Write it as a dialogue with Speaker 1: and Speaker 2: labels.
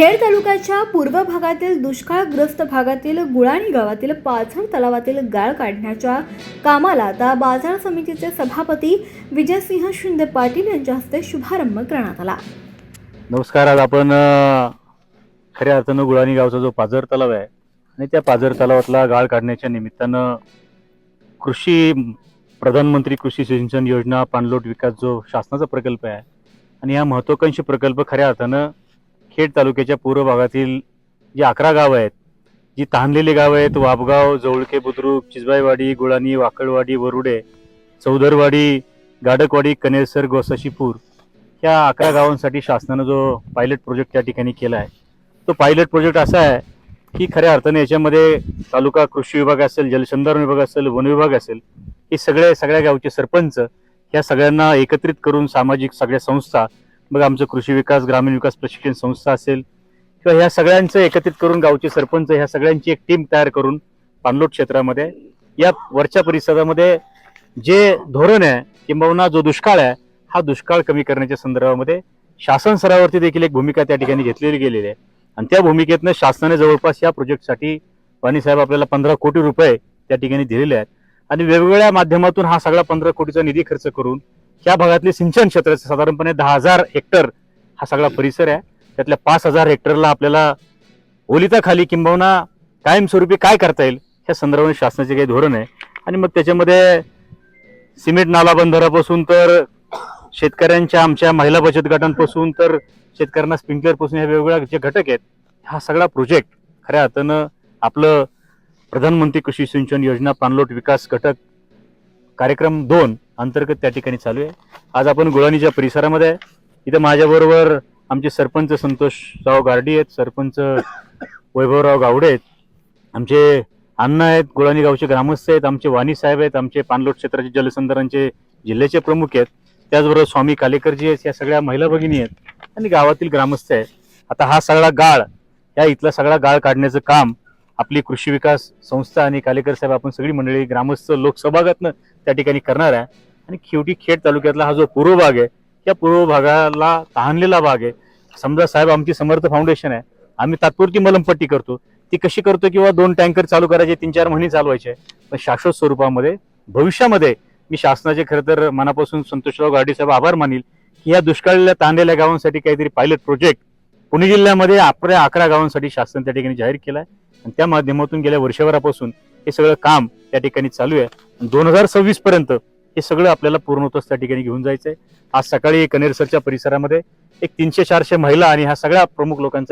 Speaker 1: खेड तालुक्याच्या पूर्व भागातील दुष्काळग्रस्त भागातील गुळाणी गावातील पाझर तलावातील गाळ काढण्याच्या कामाला आता बाजार समितीचे सभापती विजयसिंह शिंदे पाटील यांच्या हस्ते शुभारंभ करण्यात आला.
Speaker 2: नमस्कार आज आपण खऱ्या अर्थानं गुळाणी गावचा जो पाझर तलाव आहे आणि त्या पाझर तलावातला गाळ काढण्याच्या निमित्तानं कृषी प्रधानमंत्री कृषी सिंचन योजना पाणलोट विकास जो शासनाचा प्रकल्प आहे आणि हा महत्वाकांक्षी प्रकल्प खऱ्या अर्थानं खेड तालुक्याच्या पूर्व भागातील जी अकरा गावं आहेत जी तहानलेली गावं आहेत वाबगाव जवळके बुद्रुक चिजबाईवाडी गुळाणी वाकडवाडी वरुडे चौदरवाडी गाडकवाडी कनेसर गोसाशीपूर ह्या अकरा गावांसाठी शासनानं जो पायलट प्रोजेक्ट त्या ठिकाणी केला आहे. तो पायलट प्रोजेक्ट असा आहे की खऱ्या अर्थाने याच्यामध्ये तालुका कृषी विभाग असेल जलसंधारण विभाग असेल वन विभाग असेल हे सगळे सगळ्या गावचे सरपंच ह्या सगळ्यांना एकत्रित करून सामाजिक सगळ्या संस्था मग आमचं कृषी विकास ग्रामीण विकास प्रशिक्षण संस्था असेल किंवा ह्या सगळ्यांचं एकत्रित करून गावचे सरपंच ह्या सगळ्यांची एक टीम तयार करून पाणलोट क्षेत्रामध्ये या वरच्या परिसरामध्ये जे धोरण आहे किंबहुना जो दुष्काळ आहे हा दुष्काळ कमी करण्याच्या संदर्भामध्ये शासन स्तरावरती देखील एक भूमिका त्या ठिकाणी घेतलेली गेलेली आहे. आणि त्या भूमिकेतनं शासनाने जवळपास या प्रोजेक्टसाठी वाणी साहेब आपल्याला पंधरा कोटी रुपये त्या ठिकाणी दिलेले आहेत. आणि वेगवेगळ्या माध्यमातून हा सगळा पंधरा कोटीचा निधी खर्च करून या भागातले सिंचन क्षेत्र साधारणपणे दहा हजार हेक्टर हा सगळा परिसर आहे. त्यातल्या पाच हजार हेक्टरला आपल्याला ओलिताखाली किंबहुना कायमस्वरूपी काय करता येईल ह्या संदर्भाने शासनाचे काही धोरण आहे. आणि मग त्याच्यामध्ये सिमेंट नाला बंधारापासून तर शेतकऱ्यांच्या आमच्या महिला बचत गटांपासून तर शेतकऱ्यांना स्प्रिंकलरपासून ह्या वेगवेगळ्या जे घटक आहेत हा सगळा प्रोजेक्ट खऱ्या अर्थानं आपलं प्रधानमंत्री कृषी सिंचन योजना पाणलोट विकास घटक कार्यक्रम दोन अंतर्गत त्या ठिकाणी चालू आहे. आज आपण गुळाणीच्या परिसरामध्ये आहे. इथं माझ्याबरोबर आमचे सरपंच संतोषराव गार्डी आहेत सरपंच वैभवराव गावडे आहेत. आमचे अण्णा आहेत गुळाणी गावचे ग्रामस्थ आहेत आमचे वाणी साहेब आहेत आमचे पाणलोट क्षेत्राचे जलसंधारणचे जिल्ह्याचे प्रमुख आहेत. त्याचबरोबर स्वामी कालेकरजी आहेत या सगळ्या महिला भगिनी आहेत आणि गावातील ग्रामस्थ आहेत. आता हा सगळा गाळ या इथला सगळा गाळ काढण्याचं काम आपली कृषी विकास संस्था आणि कालेकर साहेब आपण सगळी मंडळी ग्रामस्थ लोकसभागातनं त्या ठिकाणी करणार आहे. आणि खेवटी खेड तालुक्यातला हा जो पूर्व भाग आहे त्या पूर्व भागाला तहानलेला भाग आहे. समजा साहेब आमची समर्थ फाउंडेशन आहे आम्ही तात्पुरती मलमपट्टी करतो. ती कशी करतो किंवा दोन टँकर चालू करायचे तीन चार महिने चालवायचे पण शाश्वत स्वरूपामध्ये भविष्यामध्ये मी शासनाचे खरं तर मनापासून संतोषराव गाडी साहेब आभार मानील की या दुष्काळीला तांडलेल्या गावांसाठी काहीतरी पायलट प्रोजेक्ट पुणे जिल्ह्यामध्ये आपल्या अकरा गावांसाठी शासन त्या ठिकाणी जाहीर केलाय. आणि त्या माध्यमातून गेल्या वर्षभरापासून हे सगळं काम त्या ठिकाणी चालू आहे. दोन हजार सव्वीस पर्यंत हे सगळं आपल्याला पूर्णत्वास त्या ठिकाणी घेऊन जायचंय. आज सकाळी कनेरसरच्या परिसरामध्ये एक तीनशे चारशे महिला आणि ह्या सगळ्या प्रमुख लोकांचा